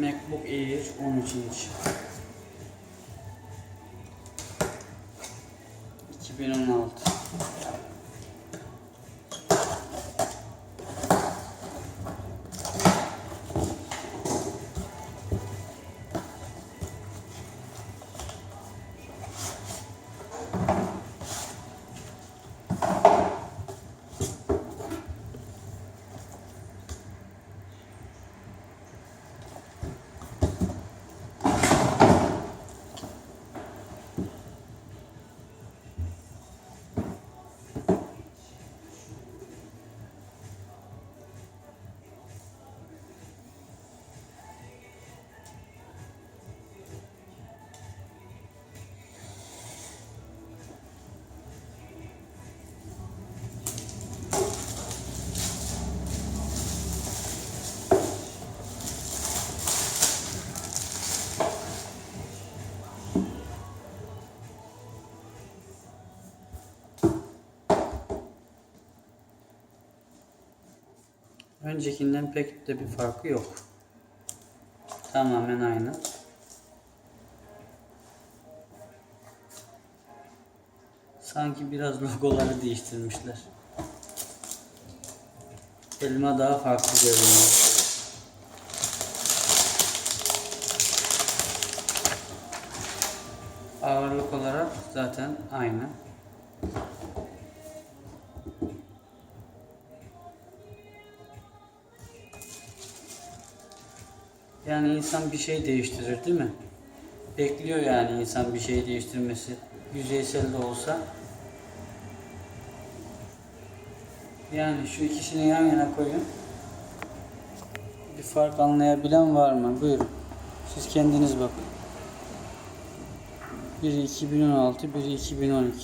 MacBook Air 13 inç. 2016. Öncekinden pek de bir farkı yok. Tamamen aynı. Sanki biraz logoları değiştirmişler. Elma daha farklı görünüyor. Ağırlık olarak zaten aynı. Yani insan bir şey değiştirir değil mi? Bekliyor yani insan bir şey değiştirmesi. Yüzeysel de olsa. Yani şu ikisini yan yana koyun. Bir fark anlayabilen var mı? Buyurun. Siz kendiniz bakın. Biri 2016, biri 2012.